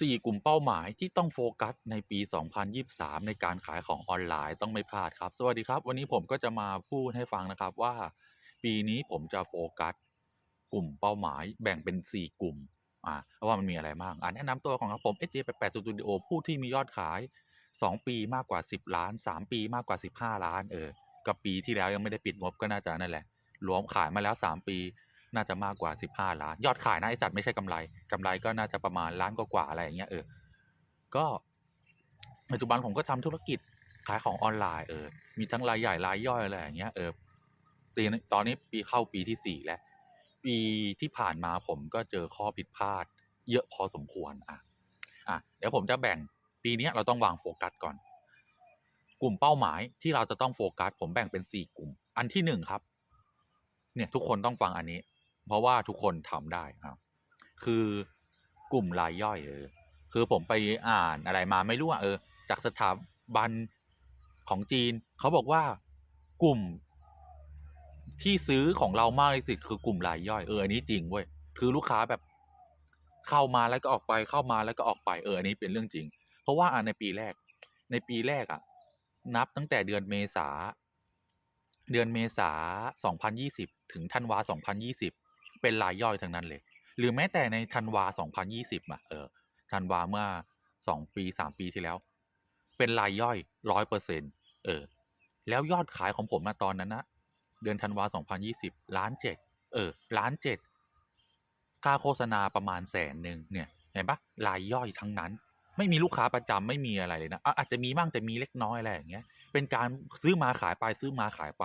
สี่กลุ่มเป้าหมายที่ต้องโฟกัสในปี 2023 ในการขายของออนไลน์ต้องไม่พลาดครับ สวัสดีครับ วันนี้ผมก็จะมาพูดให้ฟังนะครับว่า ปีนี้ผมจะโฟกัส กลุ่มเป้าหมายแบ่งเป็น 4 กลุ่มอ่าว่ามันมีอะไรบ้างอ่าแนะนำตัวของครับผม SJ 88 Studio ผู้ที่มียอดขาย 2 ปีมากกว่า 10 ล้าน 3 ปีมากกว่า 15 ล้านเออกับปีที่แล้วยังไม่ได้ปิดงบก็น่าจะนั่นแหละรวมขายมาแล้ว 3 ปี น่าจะมากกว่า 15 ล้าน ยอดขายนะไอสัตว์ไม่ใช่กำไรกำไรก็น่าจะประมาณล้านกว่าๆอะไรอย่างเงี้ยเออ ก็ปัจจุบันผมก็ทำธุรกิจขายของออนไลน์เออ มีทั้งรายใหญ่รายย่อยอะไรอย่างเงี้ยเออปีตอนนี้ปีเข้าปีที่สี่แล้ว ปีที่ผ่านมาผมก็เจอข้อผิดพลาด เยอะพอสมควรอะอะเดี๋ยวผมจะแบ่งปีนี้เราต้องวางโฟกัสก่อน กลุ่มเป้าหมายที่เราจะต้องโฟกัส ผมแบ่งเป็นสี่กลุ่ม อันที่หนึ่งครับ เนี่ยทุกคนต้องฟังอันนี้ เพราะว่าทุกคนทำได้ครับคือกลุ่มรายย่อยเออคือผมไปอ่านอะไรมาไม่รู้อะเออ จากสถาบันของจีน เขาบอกว่ากลุ่มที่ซื้อของเรามากที่สุดคือกลุ่มรายย่อยเอออันนี้จริงเว้ยคือลูกค้าแบบเข้ามาแล้วก็ออกไปเข้ามาแล้วก็ออกไปเอออันนี้เป็นเรื่องจริง เพราะว่าอะในปีแรก ในปีแรกอะ นับตั้งแต่เดือนเมษาเดือนเมษา2020 ถึงธันวา2020 เป็นรายย่อยทั้งนั้นเลย หรือแม้แต่ในธันวา 2020อะเออธันวาเมื่อ2ปี3ปีที่แล้ว เป็นรายย่อย100%เปอร์เซ็นเออ แล้วยอดขายของผมนะตอนนั้นนะเดือนธันวา 2020 ล้านเจ็ดเออล้านเจ็ดค่าโฆษณาประมาณแสนหนึ่งเนี่ยเห็นปะรายย่อยทั้งนั้น ไม่มีลูกค้าประจำไม่มีอะไรเลยนะอะอาจจะมีบ้างแต่มีเล็กน้อยอะไรอย่างเงี้ยเป็นการซื้อมาขายไปซื้อมาขายไป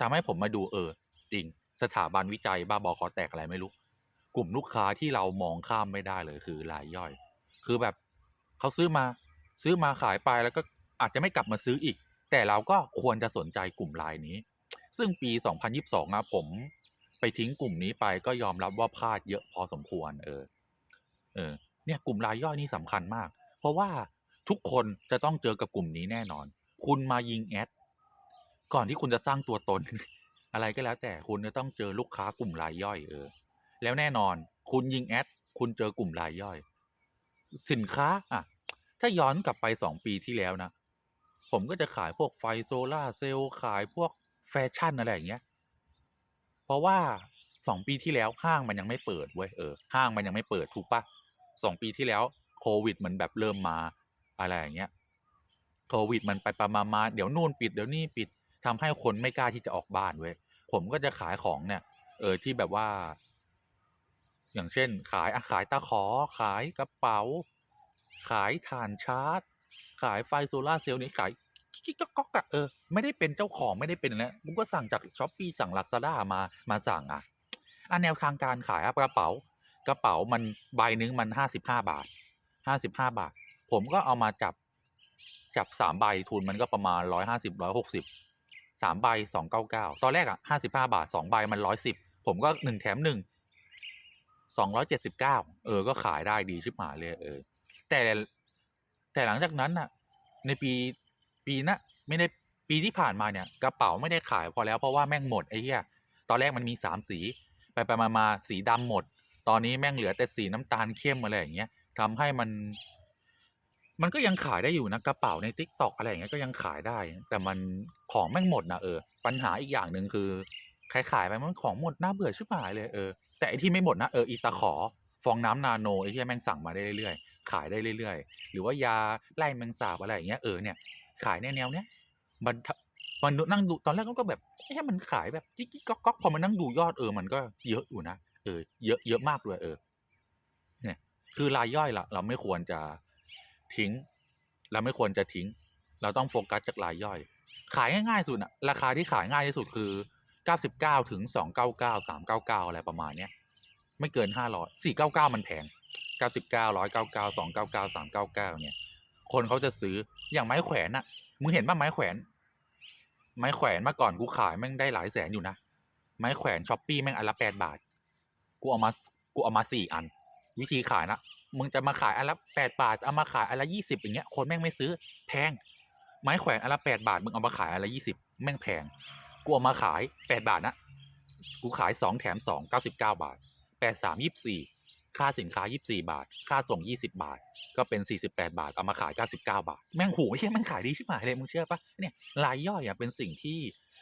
ทำให้ผมมาดูเออ จริง สถาบันวิจัยบ้าบอคอแตกอะไรไม่รู้ กลุ่มลูกค้าที่เรามองข้ามไม่ได้เลยคือรายย่อย คือแบบเขาซื้อมาซื้อมาขายไปแล้วก็อาจจะไม่กลับมาซื้ออีก แต่เราก็ควรจะสนใจกลุ่มรายนี้ ซึ่งปี 2022อะผมไปทิ้งกลุ่มนี้ไปก็ยอมรับว่าพลาดเยอะพอสมควร เออ เออ เนี่ยกลุ่มรายย่อยนี่สำคัญมาก เพราะว่าทุกคนจะต้องเจอกับกลุ่มนี้แน่นอน คุณมายิงแอดก่อนที่คุณจะสร้างตัวตน อะไรก็แล้วแต่คุณจะต้องเจอลูกค้ากลุ่มรายย่อยเออ แล้วแน่นอน คุณยิงแอดคุณเจอกลุ่มรายย่อย สินค้าอะ ถ้าย้อนกลับไปสองปีที่แล้วนะ ผมก็จะขายพวกไฟโซล่าเซลล์ขายพวกแฟชั่นอะไรอย่างเงี้ย เพราะว่าสองปีที่แล้วห้างมันยังไม่เปิดเว้ยเออห้างมันยังไม่เปิดถูกปะสองปีที่แล้วโควิดมันแบบเริ่มมาอะไรอย่างเงี้ยโควิดมันไปประมามาเดี๋ยวนู่นปิดเดี๋ยวนี่ปิด ทำให้คนไม่กล้าที่จะออกบ้านเว้ยผมก็จะขายของเนี่ย เออที่แบบว่า อย่างเช่น ขายอะขายตะขอ ขายกระเป๋า ขายถ่านชาร์จ ขายไฟโซลาเซลล์นี่ขายกิ๊กก๊อกอะเออไม่ได้เป็นเจ้าของไม่ได้เป็นนะกูก็สั่งจากช้อปปี้สั่งลาซาด้ามามาสั่งอะอันแนวทางการขายอะกระเป๋ากระเป๋ามันใบหนึงมันห้าสิบห้าบาทห้าสิบห้าบาท ผมก็เอามาจับจับสามใบทุนมันก็ประมาณร้อยห้าสิบร้อยหกสิบ สามใบสองเก้าเก้าตอนแรกอะห้าสิบห้าบาทสองใบมันร้อยสิบผมก็หนึ่งแถมหนึ่งสองร้อยเจ็ดสิบเก้าเออ ก็ขายได้ดีชิบหายเลยเออ แต่แต่หลังจากนั้นน่ะ ในปีปีนะไม่ได้ปีที่ผ่านมาเนี่ย กระเป๋าไม่ได้ขายพอแล้วเพราะว่าแม่งหมดไอ้เหี้ยตอนแรกมันมีสามสี ไปไปมามาสีดำหมด ตอนนี้แม่งเหลือแต่สีน้ำตาลเข้มอะไรอย่างเงี้ยทำให้มัน มันก็ยังขายได้อยู่นะกระเป๋าในทิกตอกอะไรอย่างเงี้ยก็ยังขายได้ แต่มันของแม่งหมดนะเออ ปัญหาอีกอย่างหนึ่งคือขายขายไปมันของหมดน่าเบื่อชิบหายเลยเออแต่ไอที่ไม่หมดนะเอออีตาขอฟองน้ำนาโนไอ้ที่แม่งสั่งมาได้เรื่อยๆ ขายได้เรื่อยๆ หรือว่ายาไล่แมงสาบอะไรอย่างเงี้ยเออเนี่ยขายในแนวเนี้ยมันมันนั่งดูตอนแรกก็แบบเอ๊ะมันขายแบบจิ๊กก๊อกก๊อกพอมันนั่งดูยอดเออมันก็เยอะอยู่นะเออเยอะเยอะมากเลยเออ เนี่ย คือรายย่อยละเราไม่ควรจะ ทิ้ง เราไม่ควรจะทิ้ง เราต้องโฟกัสจากรายย่อย ขายง่ายๆสุดอะราคาที่ขายง่ายที่สุดคือเก้าสิบเก้าถึงสองเก้าเก้าสามเก้าเก้าอะไรประมาณเนี้ยไม่เกินห้าร้อยสี่เก้าเก้ามันแพงเก้าสิบเก้าร้อยเก้าเก้าสองเก้าเก้าสามเก้าเก้าเนี่ย คนเขาจะซื้ออย่างไม้แขวนอะมึงเห็นป่ะไม้แขวน ไม้แขวนเมื่อก่อนกูขายแม่งได้หลายแสนอยู่นะ ไม้แขวนช้อปปี้แม่งอันละแปดบาท กูเอามา กูเอามาสี่อัน วิธีขายนะ มึงจะมาขายอันละแปดบาทเอามาขายอันละยี่สิบอย่างเงี้ยคนแม่งไม่ซื้อแพง ไม้แขวนอันละแปดบาทมึงเอามาขายอันละยี่สิบแม่งแพงกูเอามาขายแปดบาทนะกูขายสองแถมสองเก้าสิบเก้าบาทแปดสามยี่สี่ค่าสินค้า 24 บาท ค่าส่ง 20 บาท ก็เป็น 48 บาท เอามาขาย 99 บาท แม่งหเฮียแม่งขายดีชิบหายเลย มึงเชื่อปะเนี่ยรายย่อยอะเป็นสิ่งที่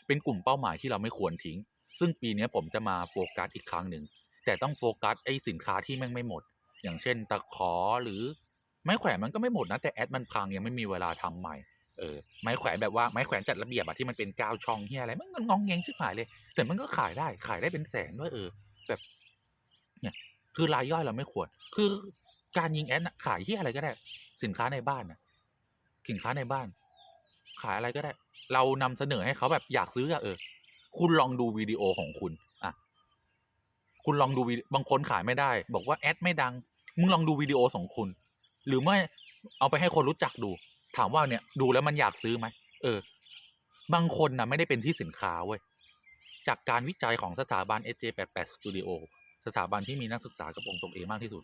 เป็นกลุ่มเป้าหมายที่เราไม่ควรทิ้ง ซึ่งปีนี้ผมจะมาโฟกัสอีกครั้งหนึ่ง แต่ต้องโฟกัสไอ้สินค้าที่แม่งไม่หมด อย่างเช่นตะขอหรือไม้แขวนมันก็ไม่หมดนะแต่แอดมันพังยังไม่มีเวลาทำใหม่เออไม้แขวนแบบว่าไม้แขวนจัดระเบียบอะที่มันเป็นกาวช่องเฮียอะไรมันงองแงงชิบหายเลย แต่มันก็ขายได้ขายได้เป็นแสนด้วยเออ แบบ เนี่ย คือรายย่อยเราไม่ควร คือการยิงแอดขายที่อะไรก็ได้ สินค้าในบ้านนะสินค้าในบ้าน ขายอะไรก็ได้ เรานำเสนอให้เขาแบบอยากซื้ออะเออ คุณลองดูวิดีโอของคุณ คุณลองดูบางคนขายไม่ได้ บอกว่าแอดไม่ดัง มึงลองดูวิดีโอของคุณ หรือไม่เอาไปให้คนรู้จักดู ถามว่าเนี่ยดูแล้วมันอยากซื้อไหมเออ บางคนนะไม่ได้เป็นที่สินค้าเว้ยจากการวิจัยของสถาบัน SJ88 Studio สถาบันที่มีนักศึกษากับองค์ตรงเองมากที่สุด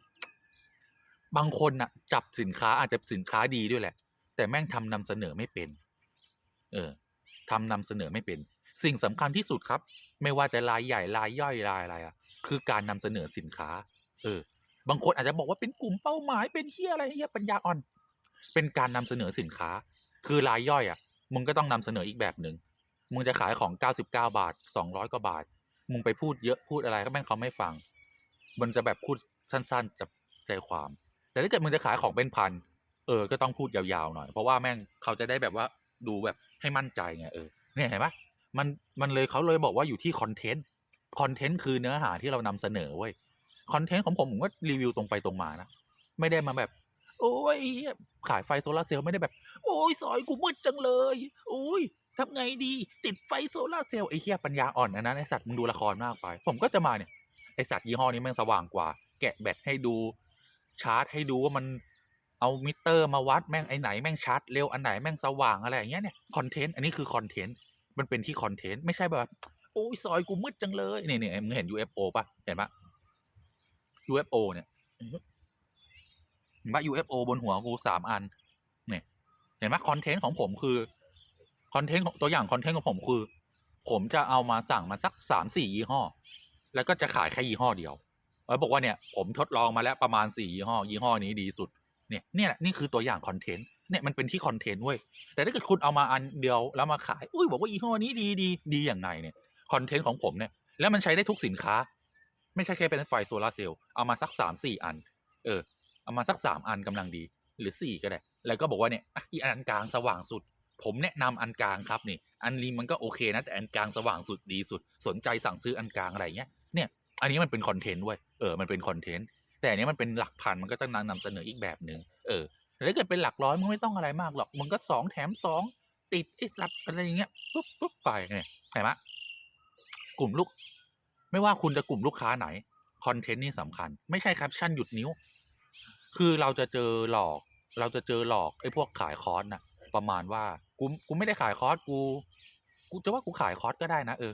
บางคนน่ะ จับสินค้าอาจจะสินค้าดีด้วยแหละ แต่แม่งทำนำเสนอไม่เป็น เออทำนำเสนอไม่เป็น สิ่งสำคัญที่สุดครับ ไม่ว่าจะรายใหญ่รายย่อยรายอะไรอะ คือการนำเสนอสินค้า เออ บางคนอาจจะบอกว่าเป็นกลุ่มเป้าหมายเป็นเฮียอะไรเฮียปัญญาอ่อน เป็นการนำเสนอสินค้า คือรายย่อยอะ มึงก็ต้องนำเสนออีกแบบหนึ่งมึงจะขายของ 99 บาท 200 กว่าบาท มึงไปพูดเยอะพูดอะไรก็แม่งเขาไม่ฟัง มันจะแบบพูดสั้นๆจับใจความ แต่ถ้าเกิดมึงจะขายของเป็นพัน เออ ก็ต้องพูดยาวๆหน่อย เพราะว่าแม่งเขาจะได้แบบว่าดูแบบให้มั่นใจไงเออ เนี่ยเห็นปะมันมันเลยเขาเลยบอกว่าอยู่ที่คอนเทนต์ คอนเทนต์คือเนื้อหาที่เรานำเสนอเว้ยคอนเทนต์ของผมผมก็รีวิวตรงไปตรงมานะไม่ได้มาแบบ โอ้ยขายไฟโซลาร์เซลล์ไม่ได้แบบ โอ้ยซอยกูมืดจังเลยโอ้ยทำไงดี ติดไฟโซลาร์เซลล์ไอ้เหี้ยปัญญาอ่อนอันนั้นไอ้สัตว์มึงดูละครมากไป ผมก็จะมาเนี่ยไอสัตว์ยี่ห้อนี้แม่งสว่างกว่า แกะแบตให้ดู ชาร์จให้ดูว่ามันเอามิเตอร์มาวัดแม่งไอไหนแม่งชาร์จเร็วอันไหนแม่งสว่างอะไรอย่างเงี้ยเนี่ยคอนเทนต์อันนี้คือคอนเทนต์มันเป็นที่คอนเทนต์ไม่ใช่แบบ โอ้ยซอยกูมืดจังเลยเนี่ยเนี่ยมึงเห็น UFO ป่ะเห็นปะ UFO เนี่ยเห็นปะ UFO บนหัวกูสามอัน เนี่ย เห็นไหมคอนเทนต์ของผมคือคอนเทนต์ของตัวอย่างคอนเทนต์ของผมคือ ผมจะเอามาสั่งมาสักสามสี่ยี่ห้อ แล้วก็จะขายแค่ยี่ห้อเดียวแล้วบอกว่าเนี่ย ผมทดลองมาแล้วประมาณสี่ยี่ห้อ ยี่ห้อนี้ดีสุด เนี่ยเนี่ยแหละนี่คือตัวอย่างคอนเทนต์เนี่ยมันเป็นที่คอนเทนต์เว้ยแต่ถ้าเกิดคุณเอามาอันเดียวแล้วมาขาย อุ้ยบอกว่ายี่ห้อนี้ดีดีดีอย่างไงเนี่ย คอนเทนต์ของผมเนี่ย แล้วมันใช้ได้ทุกสินค้า ไม่ใช่แค่เป็นไฟโซลาร์เซลล์เอามาสักสามสี่อัน เออ เอามาสักสามอันกำลังดี หรือสี่ก็ได้ แล้วก็บอกว่าเนี่ยอะอีอันกลางสว่างสุด ผมแนะนำอันกลางครับนี่ อันนี้มันก็โอเคนะแต่อันกลางสว่างสุดดีสุด สนใจสั่งซื้ออันกลางอะไรเงี้ย เนี่ย อันนี้มันเป็นคอนเทนต์เว้ยเออ มันเป็นคอนเทนต์แต่อันนี้มันเป็นหลักพันมันก็ต้องนำเสนออีกแบบหนึ่งเออแต่ถ้าเกิดเป็นหลักร้อยมึงไม่ต้องอะไรมากหรอกมึงก็สองแถมสองติดไอ้สัตว์อะไรอย่างเงี้ยปุ๊บปุ๊บไปเนี่ยเห็นไหม กลุ่มลูก ไม่ว่าคุณจะกลุ่มลูกค้าไหนคอนเทนต์นี่สำคัญ ไม่ใช่แคปชั่นหยุดนิ้ว คือเราจะเจอหลอก เราจะเจอหลอกไอ้พวกขายคอร์สน่ะ ประมาณว่ากูกูไม่ได้ขายคอร์สกูกูจะว่ากูขายคอร์สก็ได้นะเออ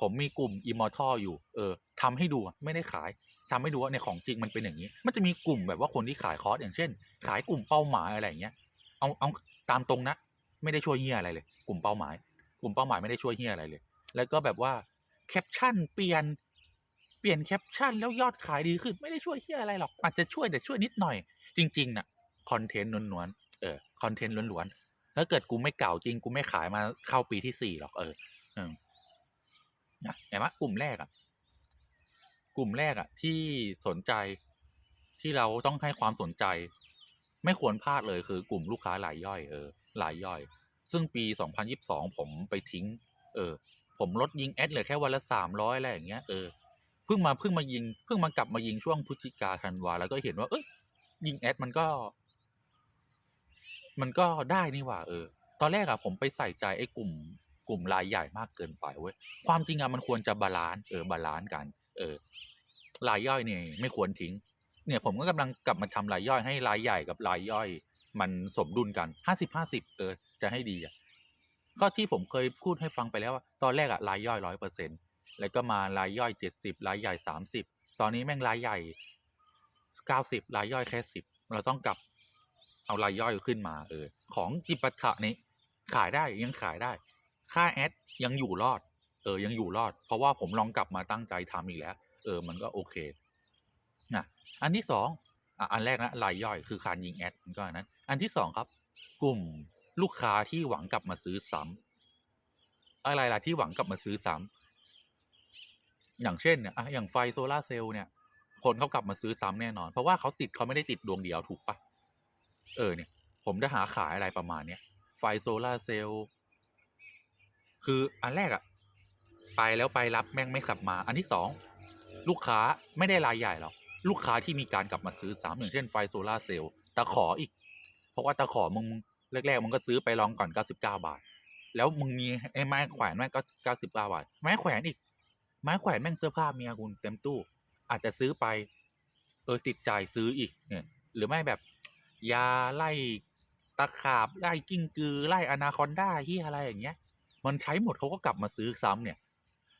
ผมมีกลุ่มอิมอร์ทัลอยู่ เออทำให้ดูไม่ได้ขายทำให้ดูว่าในของจริงมันเป็นอย่างนี้ มันจะมีกลุ่มแบบว่าคนที่ขายคอร์สอย่างเช่น ขายกลุ่มเป้าหมายอะไรอย่างเงี้ย เอาเอาตามตรงนะ ไม่ได้ช่วยเฮียอะไรเลย กลุ่มเป้าหมาย กลุ่มเป้าหมายไม่ได้ช่วยเฮียอะไรเลย แล้วก็แบบว่า แคปชั่นเปลี่ยนเปลี่ยนแคปชั่นแล้วยอดขายดีขึ้นไม่ได้ช่วยเฮียอะไรหรอกอาจจะช่วยแต่ช่วยนิดหน่อย จริงๆน่ะคอนเทนต์ล้วนๆเออคอนเทนต์ล้วนๆถ้าเกิดกูไม่เก่าจริงกูไม่ขายมาเข้าปีที่สี่หรอกเอออืมนะเห็นไหมกลุ่มแรกอะกลุ่มแรกอะที่สนใจที่เราต้องให้ความสนใจ ไม่ควรพลาดเลยคือกลุ่มลูกค้ารายย่อยเออรายย่อย ซึ่งปี 2022 ผมไปทิ้ง เออ ผมลดยิงแอดเหลือแค่วันละสามร้อยอะไรอย่างเงี้ยเออเพิ่งมาเพิ่งมายิงเพิ่งมากลับมายิงช่วงพฤศจิกาธันวาแล้วก็เห็นว่าเอ้ยยิงแอดมันก็ มันก็ได้นี่หว่า เออ ตอนแรกอะผมไปใส่ใจไอ้กลุ่ม กลุ่มรายใหญ่มากเกินไปเว้ยความจริงอะมันควรจะบาลานซ์เออบาลานซ์กัน เออรายย่อยเนี่ยไม่ควรทิ้ง เนี่ยผมก็กำลังกลับมาทำรายย่อยให้รายใหญ่กับรายย่อย มันสมดุลกันห้าสิบห้าสิบเออ จะให้ดีอะ ก็ที่ผมเคยพูดให้ฟังไปแล้วว่าตอนแรกอะรายย่อยร้อยเปอร์เซ็นแล้วก็มารายย่อยเจ็ดสิบรายใหญ่สามสิบตอนนี้แม่งรายใหญ่เก้าสิบรายย่อยแค่สิบเราต้องกลับเอารายย่อยขึ้นมาเออของจิปาถะนี้ขายได้ยังขายได้ ค่าแอดยังอยู่รอด เออยังอยู่รอด เพราะว่าผมลองกลับมาตั้งใจทำอีกแล้ว เออมันก็โอเคนะอันที่สองอะอันแรกนะรายย่อยคือการยิงแอดมันก็อันนั้น อันที่สองครับ กลุ่ม ลูกค้าที่หวังกลับมาซื้อซ้ำอะไรล่ะที่หวังกลับมาซื้อซ้ำอย่างเช่นเนี่ยอย่างไฟโซลาเซลล์เนี่ย คนเขากลับมาซื้อซ้ำแน่นอน เพราะว่าเขาติดเขาไม่ได้ติดดวงเดียวถูกปะเออเนี่ย ผมจะหาขายอะไรประมาณเนี้ยไฟโซลาเซลล์คืออันแรกอะไปแล้วไปรับแม่งไม่กลับมา อันที่สองลูกค้าไม่ได้รายใหญ่หรอกลูกค้าที่มีการกลับมาซื้อซ้ำอย่างเช่นไฟโซลาเซลล์ตะขออีก เพราะว่าตะขอมึง แรกๆมึงก็ซื้อไปลองก่อน99บเก้าบาท แล้วมึงมีไอ้ไม้แขวนแม่งก็99บเก้าบาท ไม้แขวนอีก ไม้แขวนแม่งเสื้อผ้าเมียคุณเต็มตู้ อาจจะซื้อไป เออติดใจซื้ออีกเนี่ย หรือไม่แบบ ยาไล่ตะขาบไล่กิ้งกือไล่อนาคอนด้าที่อะไรอย่างเงี้ย มันใช้หมดเขาก็กลับมาซื้อซ้ำเนี่ย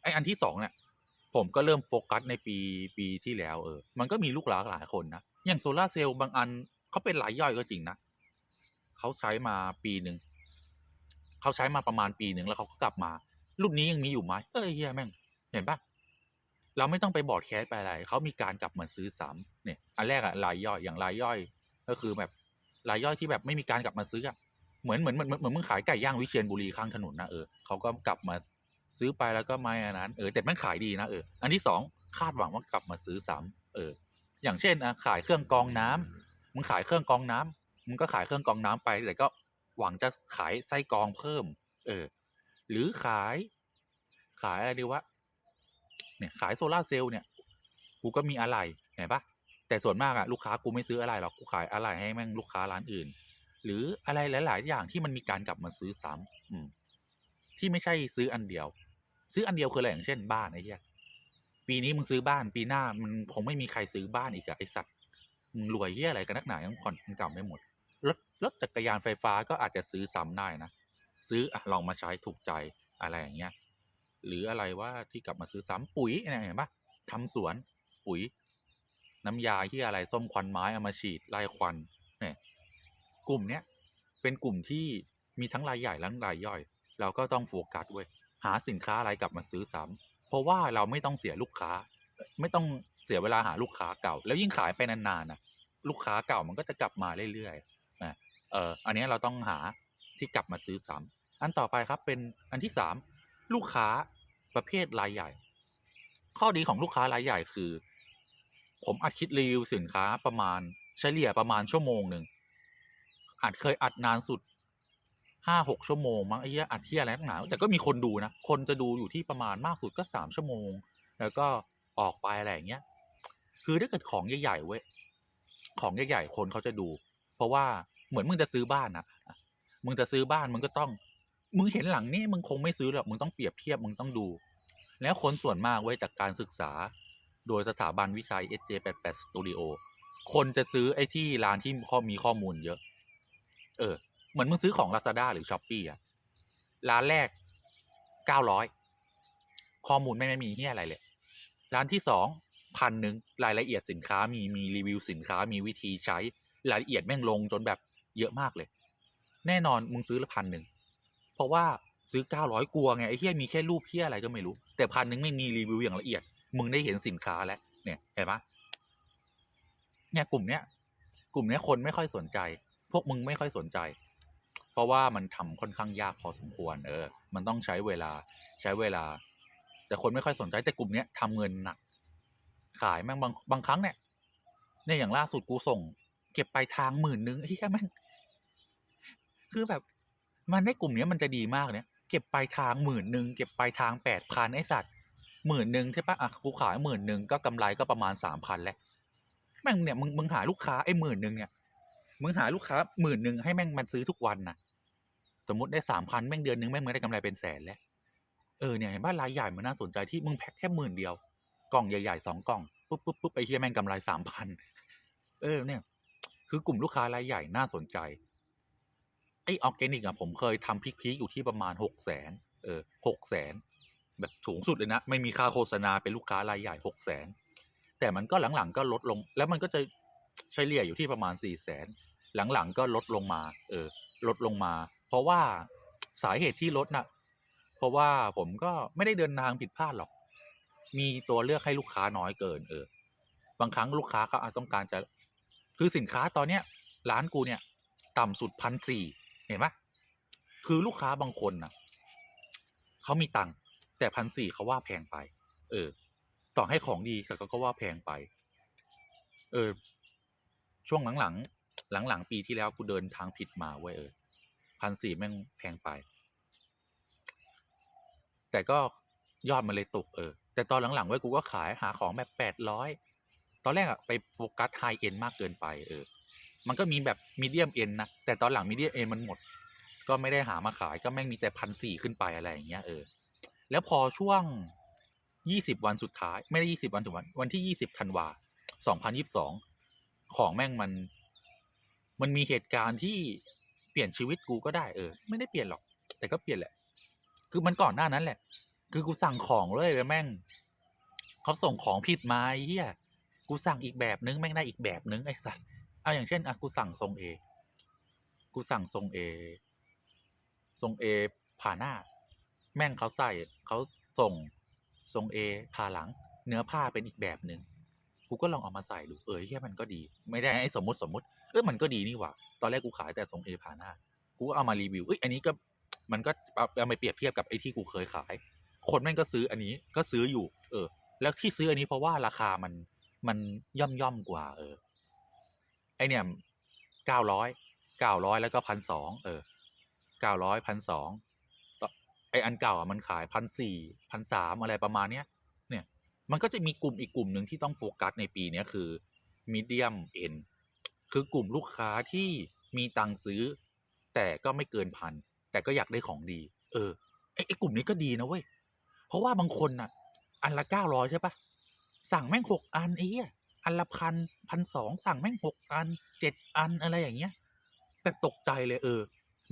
ไออันที่สองเนี่ยผมก็เริ่มโฟกัสในปีปีที่แล้วเออ มันก็มีลูกหลากหลายคนนะ อย่างโซลาเซลล์บางอันเขาเป็นหลายย่อยก็จริงนะ เขาใช้มาปีหนึ่งเขาใช้มาประมาณปีหนึ่งแล้วเขาก็กลับมา รุ่นนี้ยังมีอยู่ไหมเอ้ยเฮียแม่ง เห็นปะเราไม่ต้องไปบอดแคสไปอะไรเขามีการกลับมาซื้อซ้ำเนี่ย อันแรกอะรายย่อยอย่างรายย่อย ก็คือแบบรายย่อยที่แบบไม่มีการกลับมาซื้ออะเหมือนเหมือนเหมือนเหมือนมึงขายไก่ย่างวิเชียรบุรีข้างถนนนะเออเขาก็กลับมาซื้อไปแล้วก็ไม่อันนั้นเออแต่แม่งขายดีนะเอออันที่สองคาดหวังว่ากลับมาซื้อซ้ำเออ อย่างเช่นอะขายเครื่องกรองน้ำมึงขายเครื่องกรองน้ำ มึงก็ขายเครื่องกรองน้ำไปแต่ก็หวังจะขายไส้กรองเพิ่ม เออ หรือขาย ขายอะไรดีวะเนี่ย ขายโซลาเซลล์เนี่ย กูก็มีอะไรเห็นปะแต่ส่วนมากอะลูกค้ากูไม่ซื้ออะไรหรอกกูขายอะไรให้แม่งลูกค้าร้านอื่น หรืออะไรหลาย ๆ อย่างที่มันมีการกลับมาซื้อซ้ำอืม ที่ไม่ใช่ซื้ออันเดียว ซื้ออันเดียวคืออะไรอย่างเช่น บ้านไอ้เหี้ยปีนี้มึงซื้อบ้าน ปีหน้ามันคงไม่มีใครซื้อบ้านอีกอะไอสัตว์มึงรวยเหี้ยอะไรกันนักหนายังผ่อนเก่าไม่หมด รถจักรยานไฟฟ้าก็อาจจะซื้อซ้ำได้นะ ซื้ออลองมาใช้ถูกใจอะไรอย่างเงี้ยหรืออะไรว่าที่กลับมาซื้อซ้ำปุ๋ยเนี่ยเห็นปะทำสวนปุ๋ย น้ำยาที่อะไรส้มควันไม้เอามาฉีดไล่ควันเนี่ยกลุ่มเนี้ยเป็นกลุ่มที่มีทั้งรายใหญ่และรายย่อย เราก็ต้องโฟกัสเว้ยหาสินค้าอะไรกลับมาซื้อซ้ำเพราะว่าเราไม่ต้องเสียลูกค้า ไม่ต้องเสียเวลาหาลูกค้าเก่า แล้วยิ่งขายไปนานๆนะลูกค้าเก่ามันก็จะกลับมาเรื่อยๆ เอออันนี้เราต้องหาที่กลับมาซื้อซ้ำอันต่อไปครับเป็นอันที่สามลูกค้าประเภทรายใหญ่ ข้อดีของลูกค้ารายใหญ่คือ ผมอัดคลิปรีวิวสินค้าประมาณเฉลี่ยประมาณชั่วโมงหนึ่งอัดเคยอัดนานสุดห้าหกชั่วโมงมั้งไอ้เหี้ยอัดที่อะไรนักหนาแต่ก็มีคนดูนะคนจะดูอยู่ที่ประมาณมากสุดก็สามชั่วโมง แล้วก็ออกไปอะไรอย่างเงี้ย คือถ้าเกิดของใหญ่ๆเว้ยของใหญ่ๆคนเขาจะดู เพราะว่า เหมือนมึงจะซื้อบ้านนะมึงจะซื้อบ้านมึงก็ต้อง มึงเห็นหลังนี้มึงคงไม่ซื้อหรอกมึงต้องเปรียบเทียบมึงต้องดู แล้วคนส่วนมากเว้ยจากการศึกษา โดยสถาบันวิจัย SJ88 Studio คนจะซื้อไอ้ที่ร้านที่ข้อมีข้อมูลเยอะ เออ เหมือนมึงซื้อของ Lazada หรือ s h อ p e e อะร้านแรก900ข้อมูลไม่ไม่มีที่อะไรเลย ร้านที่สองพันหนึ่งรายละเอียดสินค้ามีมีรีวิวสินค้ามีวิธีใช้รายละเอียดแม่งลงจนแบบ เยอะมากเลย แน่นอนมึงซื้อละพันหนึ่งเพราะว่าซื้อเก้าร้อยกลัวไงไอ้เหี้ยมีแค่รูปเหี้ยอะไรก็ไม่รู้ แต่พันหนึ่งไม่มีรีวิวอย่างละเอียด มึงได้เห็นสินค้าแล้วเนี่ยเห็นปะเนี่ยกลุ่มเนี้ยกลุ่มเนี้ยคนไม่ค่อยสนใจ พวกมึงไม่ค่อยสนใจ เพราะว่ามันทำค่อนข้างยากพอสมควร เออ มันต้องใช้เวลาใช้เวลา แต่คนไม่ค่อยสนใจแต่กลุ่มเนี้ยทำเงินหนัก ขายแม่งบางบางครั้งเนี่ยเนี่ยอย่างล่าสุดกูส่ง เก็บไปทางหมื่นนึงไอ้เหี้ยแม่ง คือแบบ มันได้กลุ่มนี้มันจะดีมากเนี่ย เก็บปลายทางหมื่นหนึ่งเก็บปลายทางแปดพันไอ้สัตว์หมื่นหนึ่งใช่ปะอะกูขายหมื่นหนึ่งก็กำไรก็ประมาณสามพันแล้วแม่งเนี่ยมึงมึงหาลูกค้าไอ้หมื่นหนึ่งเนี่ยมึงหาลูกค้าหมื่นหนึ่งให้แม่งมันซื้อทุกวันนะสมมติได้สามพันแม่งเดือนนึงแม่งมึงได้กำไรเป็นแสนแล้วเออเนี่ยเห็นบ้านรายใหญ่มันน่าสนใจที่มึงแพ็คแค่หมื่นเดียว กล่องใหญ่ๆสองกล่องปุ๊บปุ๊บปุ๊บไอ้เฮียแม่งกำไรสามพันเออเนี่ย คือกลุ่มลูกค้ารายใหญ่น่าสนใจ ไอออร์แกนิกอะผมเคยทำพิกพีอยู่ที่ประมาณหกแสนเออหกแสนแบบสูงสุดเลยนะ ไม่มีค่าโฆษณาเป็นลูกค้ารายใหญ่หกแสนแต่มันก็หลังๆก็ลดลง แล้วมันก็จะเฉลี่ยอยู่ที่ประมาณสี่แสนหลังๆก็ลดลงมา เออ ลดลงมา เพราะว่าสาเหตุที่ลดน่ะ เพราะว่าผมก็ไม่ได้เดินทางผิดพลาดหรอก มีตัวเลือกให้ลูกค้าน้อยเกิน เออ บางครั้งลูกค้าเขาอาจต้องการจะ คือสินค้าตอนเนี้ย ร้านกูเนี่ย ต่ำสุดพันสี่ เห็นปะคือลูกค้าบางคนน่ะเขามีตังค์แต่พันสี่เขาว่าแพงไป เออ ต่อให้ของดีแต่เขาก็ว่าแพงไป เออ ช่วงหลังๆหลังๆปีที่แล้วกูเดินทางผิดมาเว้ยเออพันสี่แม่งแพงไป แต่ก็ยอดมันเลยตกเออ แต่ตอนหลังๆเว้ยกูก็ขายหาของแบบแปดร้อยตอนแรกอะไปโฟกัสไฮเอ็นมากเกินไปเออ มันก็มีแบบมีเดียมเอ็นนะ แต่ตอนหลังมีเดียมเอ็นมันหมด ก็ไม่ได้หามาขายก็แม่งมีแต่พันสี่ขึ้นไปอะไรอย่างเงี้ยเออ แล้วพอช่วงยี่สิบวันสุดท้าย ไม่ได้ยี่สิบวันถึงวัน วันที่ยี่สิบธันวาสองพันยิบสองของแม่งมัน มันมีเหตุการณ์ที่เปลี่ยนชีวิตกูก็ได้เออ ไม่ได้เปลี่ยนหรอก แต่ก็เปลี่ยนแหละ คือมันก่อนหน้านั้นแหละ คือกูสั่งของเลยแม่งเขาส่งของผิดมาเฮียกูสั่งอีกแบบนึงแม่งได้อีกแบบนึงไอ้สัสเอาอย่างเช่นอะกูสั่งทรงเอกูสั่งทรงเอทรงเอผ่าหน้า แม่งเขาใส่เขาส่งทรงเอผ่าหลัง เนื้อผ้าเป็นอีกแบบหนึ่งกูก็ลองเอามาใส่ดูเออแค่มันก็ดี ไม่ได้ไอ้สมมติสมมติเออมันก็ดีนี่หว่าตอนแรกกูขายแต่ทรงเอผ่าหน้า กูก็เอามารีวิวเอ้ยอันนี้ก็มันก็เอาเอามาเปรียบเทียบกับไอ้ที่กูเคยขาย คนแม่งก็ซื้ออันนี้ก็ซื้ออยู่ เออ แล้วที่ซื้ออันนี้เพราะว่าราคามันมันย่อมย่อมกว่า เออ ไอเนี่ยเก้าร้อยเก้าร้อยแล้วก็พันสองเออเก้าร้อยพันสองไออันเก่าอะมันขายพันสี่พันสามอะไรประมาณเนี้ยเนี่ย มันก็จะมีกลุ่มอีกกลุ่มหนึ่งที่ต้องโฟกัสในปีเนี้ยคือมีเดียมเอ็นคือกลุ่มลูกค้าที่มีตังซื้อ แต่ก็ไม่เกินพันแต่ก็อยากได้ของดี เออไอไอกลุ่มนี้ก็ดีนะเว้ยเพราะว่าบางคนน่ะ อันละเก้าร้อยใช่ปะสั่งแม่งหกอันไอ้เหี้ย อันละพันพันสองสั่งแม่งหกอันเจ็ดอันอะไรอย่างเงี้ยแบบตกใจเลยเออ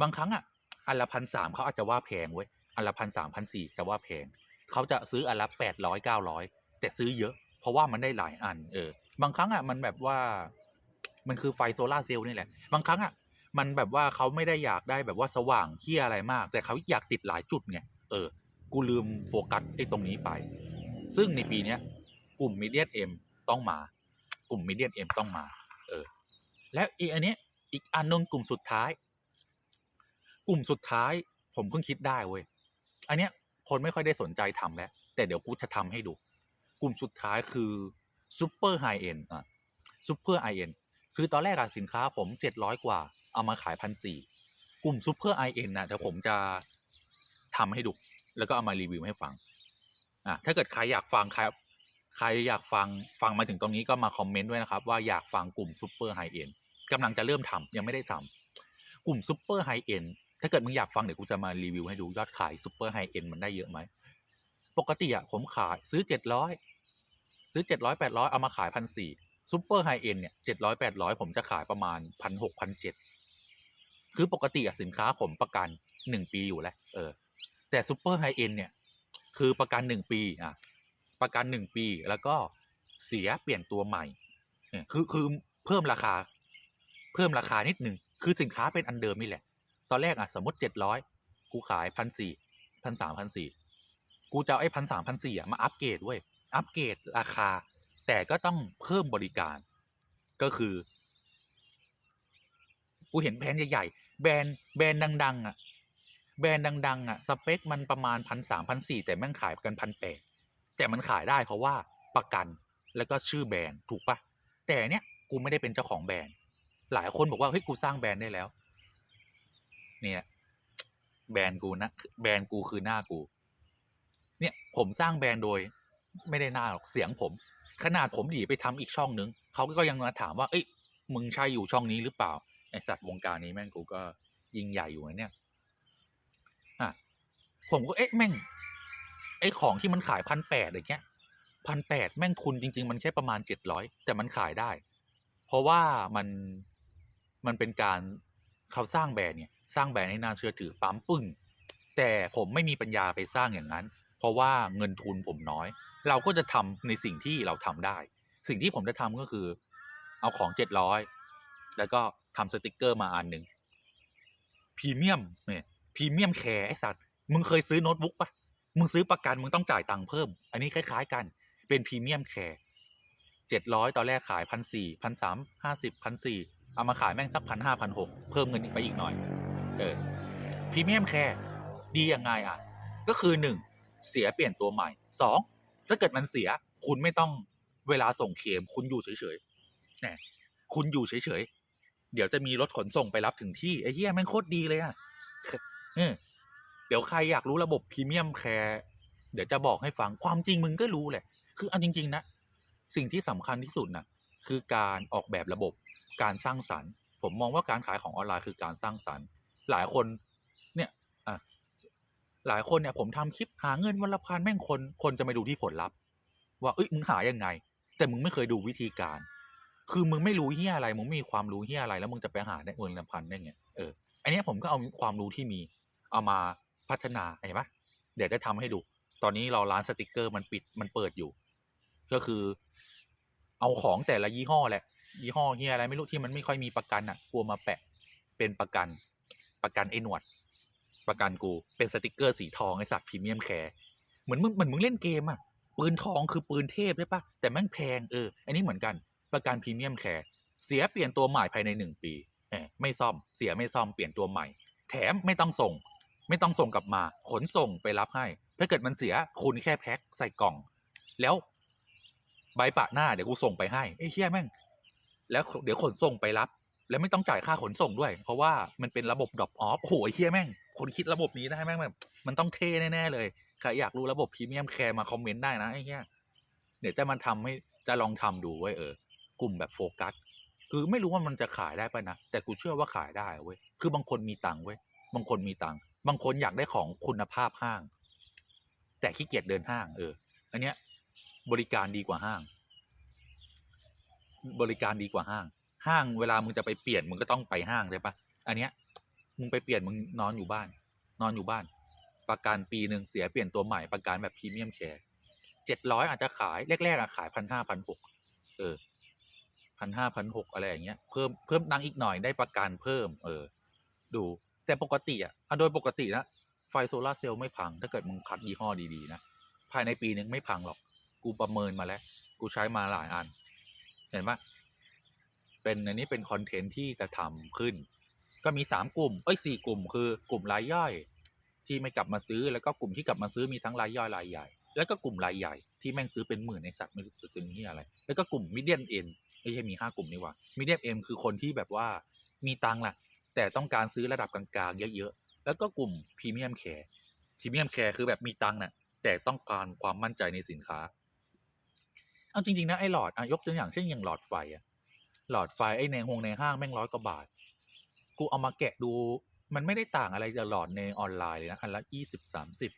บางครั้งอะ อันละพันสามเขาอาจจะว่าแพงเว้ยอันละพันสามพันสี่จะว่าแพงเขาจะซื้ออันละแปดร้อยเก้าร้อยแต่ซื้อเยอะ เพราะว่ามันได้หลายอัน เออ บางครั้งอะมันแบบว่า มันคือไฟโซลาเซลล์นี่แหละ บางครั้งอะมันแบบว่าเขาไม่ได้อยากได้แบบว่าสว่างเฮียอะไรมาก แต่เขาอยากติดหลายจุดไงเออ กูลืมโฟกัสไอ้ตรงนี้ไป ซึ่งในปีเนี้ย กลุ่มมีเดียเอ็มต้องมา กลุ่มมีเดียเอ็มต้องมา เออ แล้วอีอันเนี้ยอีกอันนึงกลุ่มสุดท้าย กลุ่มสุดท้าย ผมเพิ่งคิดได้เว้ย อันเนี้ย คนไม่ค่อยได้สนใจทำแล้ว แต่เดี๋ยวกูจะทำให้ดู กลุ่มสุดท้ายคือซูเปอร์ไฮเอ็นอะซูเปอร์ไฮเอ็นคือตอนแรกอะสินค้าผมเจ็ดร้อยกว่า เอามาขายพันสี่กลุ่มซูเปอร์ไอเอ็นนะเดี๋ยวผมจะทำให้ดู แล้วก็เอามารีวิวให้ฟังอะถ้าเกิดใครอยากฟังใคร ใครอยากฟังฟังมาถึงตรงนี้ก็มาคอมเมนต์ด้วยนะครับ ว่าอยากฟังกลุ่มซูเปอร์ไฮเอ็นกำลังจะเริ่มทำยังไม่ได้ทำกลุ่มซูเปอร์ไฮเอ็นถ้าเกิดมึงอยากฟังเดี๋ยวกูจะมารีวิวให้ดูยอดขายซูเปอร์ไฮเอ็นมันได้เยอะไหมปกติอะผมขายซื้อเจ็ดร้อยซื้อเจ็ดร้อยแปดร้อยเอามาขายพันสี่ซูเปอร์ไฮเอ็นเนี่ยเจ็ดร้อยแปดร้อยผมจะขายประมาณพันหกพันเจ็ดคือปกติอะสินค้าผมประกันหนึ่งปีอยู่แล้ว เออ แต่ซูเปอร์ไฮเอ็นเนี่ย คือประกันหนึ่งปี อะ ประกันหนึ่งปี แล้วก็เสียเปลี่ยนตัวใหม่คือคือเพิ่มราคา เพิ่มราคานิดหนึ่งคือสินค้าเป็นอันเดิมนี่แหละ ตอนแรกอะสมมติเจ็ดร้อยกูขายพันสี่พันสามพันสี่กูจะเอาไอ้พันสามพันสี่อะมาอัปเกรดเว้ยอัปเกรดราคา แต่ก็ต้องเพิ่มบริการ ก็คือ กูเห็นแบรนด์ใหญ่ๆแบรนด์แบรนด์ดัง ๆ อะ แบรนด์ดัง ๆ อะ สเปคมันประมาณพันสามพันสี่แต่แม่งขายกันพันแปด แต่มันขายได้เพราะว่าประกันแล้วก็ชื่อแบรนด์ถูกปะแต่เนี้ยกูไม่ได้เป็นเจ้าของแบรนด์ หลายคนบอกว่าเฮ้ยกูสร้างแบรนด์ได้แล้ว เนี่ยแบรนด์กูนะแบรนด์กูคือหน้ากู เนี่ยผมสร้างแบรนด์โดย ไม่ได้หน้าหรอกเสียงผม ขนาดผมหนีไปทำอีกช่องนึงเขาก็ยังมาถามว่าเอ้ยมึงใช่อยู่ช่องนี้หรือเปล่าไอสัตว์วงการนี้แม่งกูก็ยิ่งใหญ่อยู่นะเนี่ยอะผมก็เอ๊ะแม่ง ไอของที่มันขายพันแปดอย่างเงี้ยพันแปดแม่งทุนจริง ๆ มันแค่ประมาณเจ็ดร้อยแต่มันขายได้ เพราะว่ามันมันเป็นการเขาสร้างแบรนด์เนี่ย สร้างแบรนด์ให้น่าเชื่อถือปั๊มปึ้งแต่ผมไม่มีปัญญาไปสร้างอย่างนั้น เพราะว่าเงินทุนผมน้อย เราก็จะทำในสิ่งที่เราทำได้ สิ่งที่ผมจะทำก็คือ เอาของเจ็ดร้อยแล้วก็ทำสติกเกอร์มาอันหนึ่งพรีเมียมเนี่ยพรีเมียมแคร์ไอสัตว์มึงเคยซื้อโน้ตบุ๊กปะ มึงซื้อประกันมึงต้องจ่ายตังค์เพิ่ม อันนี้คล้าย ๆ กัน เป็นพรีเมียมแคร์เจ็ดร้อยตอนแรกขายพันสี่พันสามห้าสิบพันสี่เอามาขายแม่งสักพันห้าพันหกเพิ่มเงินไปอีกหน่อย เออพรีเมียมแคร์ดียังไงอะ ก็คือหนึ่งเสียเปลี่ยนตัวใหม่สองถ้าเกิดมันเสีย คุณไม่ต้องเวลาส่งเคลมคุณอยู่เฉยๆเนี่ยคุณอยู่เฉยๆเดี๋ยวจะมีรถขนส่งไปรับถึงที่ไอ้เหี้ยแม่งโคตรดีเลยอะ เดี๋ยวใครอยากรู้ระบบพรีเมียมแคร์เดี๋ยวจะบอกให้ฟังความจริงมึงก็รู้แหละ คืออันจริง ๆ นะ สิ่งที่สำคัญที่สุดนะคือการออกแบบระบบการสร้างสรรค์ ผมมองว่าการขายของออนไลน์คือการสร้างสรรค์ หลายคนเนี่ยอะหลายคนเนี่ยผมทำคลิปหาเงินวันละพันแม่งคนคนจะไม่ดูที่ผลลัพธ์ว่าเอ้ยมึงหายังไง แต่มึงไม่เคยดูวิธีการ คือมึงไม่รู้เฮียอะไรมึงไม่มีความรู้เฮียอะไร แล้วมึงจะไปหาได้เงินละพันได้ไงเอออันเนี้ยผมก็เอาความรู้ที่มี เอามา พัฒนาเห็นปะเดี๋ยวจะทำให้ดู ตอนนี้เราร้านสติกเกอร์มันปิดมันเปิดอยู่ ก็คือ เอาของแต่ละยี่ห้อแหละ ยี่ห้อเฮียอะไรไม่รู้ที่มันไม่ค่อยมีประกันอะกลัวมาแปะ เป็นประกัน ประกันไอ้หนวด ประกันกูเป็นสติกเกอร์สีทองไอ้สัตว์พรีเมียมแคร์เหมือนมึงเหมือนมึงเล่นเกมอะปืนทองคือปืนเทพใช่ปะแต่แม่งแพงเอออันนี้เหมือนกัน ประกันพรีเมียมแคร์เสียเปลี่ยนตัวใหม่ภายในหนึ่งปีไม่ซ่อมเสียไม่ซ่อมเปลี่ยนตัวใหม่ แถมไม่ต้องส่ง ไม่ต้องส่งกลับมา ขนส่งไปรับให้ ถ้าเกิดมันเสียคุณแค่แพ็คใส่กล่อง แล้วใบปะหน้าเดี๋ยวกูส่งไปให้ไอ้เฮียแม่ง แล้วเดี๋ยวขนส่งไปรับ แล้วไม่ต้องจ่ายค่าขนส่งด้วย เพราะว่ามันเป็นระบบดรอปออฟโอ้โหไอ้เฮียแม่งคนคิดระบบนี้ได้แม่งแบบมันต้องเท่แน่ๆเลยใครอยากรู้ระบบพรีเมียมแคร์มาคอมเมนต์ได้นะไอ้เฮียเดี๋ยวจะมาทำให้จะลองทำดูไว้เออ กลุ่มแบบโฟกัสคือไม่รู้ว่ามันจะขายได้ปะนะแต่กูเชื่อว่าขายได้เว้ยคือบางคนมีตังค์เว้ยบางคนมีตังค์ บางคนอยากได้ของคุณภาพห้าง แต่ขี้เกียจเดินห้าง เออ อันเนี้ย บริการดีกว่าห้าง บริการดีกว่าห้าง ห้างเวลามึงจะไปเปลี่ยนมึงก็ต้องไปห้างใช่ปะอันเนี้ยมึงไปเปลี่ยนมึงนอนอยู่บ้าน นอนอยู่บ้าน ประกันปีหนึ่งเสียเปลี่ยนตัวใหม่ประกันแบบพรีเมียมแคร์เจ็ดร้อยอาจจะขายแรกๆอะขายพันห้าพันหกเออพันห้าพันหกอะไรอย่างเงี้ยเพิ่มเพิ่มตังอีกหน่อยได้ประกันเพิ่ม เออ ดู แต่ปกติอะโดยปกตินะไฟโซลาร์เซลล์ไม่พัง ถ้าเกิดมึงคัดยี่ห้อดีๆนะภายในปีนึงไม่พังหรอก กูประเมินมาแล้ว กูใช้มาหลายอัน เห็นปะเป็นอันนี้เป็นคอนเทนต์ที่จะทำขึ้น ก็มีสามกลุ่มเอ้ยสี่กลุ่ม คือกลุ่มรายย่อย ที่ไม่กลับมาซื้อแล้วก็กลุ่มที่กลับมาซื้อมีทั้งรายย่อยรายใหญ่ แล้วก็กลุ่มรายใหญ่ที่แม่งซื้อเป็นหมื่นในสัตว์ไม่รู้สึกเป็นที่อะไร แล้วก็กลุ่มมิเดียมเอ็นไม่ใช่มีห้ากลุ่มนี่หว่ามิเดียมเอ็นคือคนที่แบบว่ามีตังค์แหละ แต่ต้องการซื้อระดับกลางๆ เยอะๆ แล้วก็กลุ่มพรีเมียมแคร์พรีเมียมแคร์คือแบบมีตังค์น่ะ แต่ต้องการความมั่นใจในสินค้า เอาจริงๆนะไอ้หลอดอะยกตัวอย่างเช่นอย่างหลอดไฟอะหลอดไฟไอ้ในหงในห้างแม่งร้อยกว่าบาท กูเอามาแกะดู มันไม่ได้ต่างอะไรจากหลอดในออนไลน์เลยนะอันละยี่สิบสามสิบ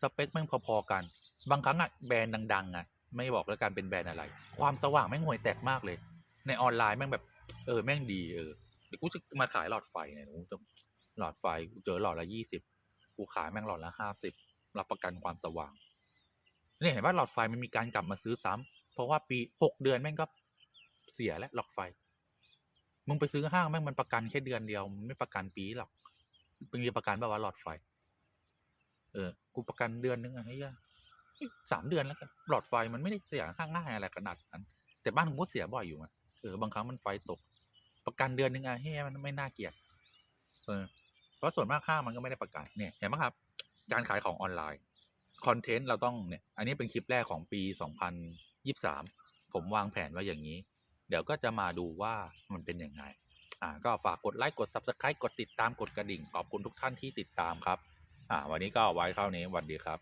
สเปคแม่งพอๆกัน บางครั้งอะแบรนด์ดังๆอะไม่บอกแล้วกันเป็นแบรนด์อะไร ความสว่างแม่งห่วยแตกมากเลย ในออนไลน์แม่งแบบ เออแม่งดีเออ กูจะมาขายหลอดไฟเนี่ยกูจะหลอดไฟกูเจอหลอดละยี่สิบกูขายแม่งหลอดละห้าสิบรับประกันความสว่างเนี่ยเห็นว่าหลอดไฟมันมีการกลับมาซื้อซ้ำเพราะว่าปีหกเดือนแม่งก็เสียแล้วหลอดไฟ มึงไปซื้อห้างแม่งมันประกันแค่เดือนเดียวมันไม่ประกันปีหรอกมึงจะประกันแบบว่าหลอดไฟ เออ กูประกันเดือนนึงอะไอ้เหี้ยเอ้ยสามเดือนแล้วกันหลอดไฟมันไม่ได้เสียห้างง่ายอะไรขนาดนั้น แต่บ้านผมก็เสียบ่อยอยู่ไงเออบางครั้งมันไฟตก ประกันเดือนนึงอะเฮ้ยมันไม่น่าเกลียดเออเพราะส่วนมากห้างมันก็ไม่ได้ประกันเนี่ยเห็นไหมครับ การขายของออนไลน์คอนเทนต์เราต้องเนี่ย อันนี้เป็นคลิปแรกของปีสองพันยี่สามผมวางแผนไว้อย่างนี้ เดี๋ยวก็จะมาดูว่ามันเป็นยังไง อ่า ก็ฝากกดไลค์กด subscribe กดติดตามกดกระดิ่ง ขอบคุณทุกท่านที่ติดตามครับ อ่า วันนี้ก็ไว้เท่านี้วัสดีครับ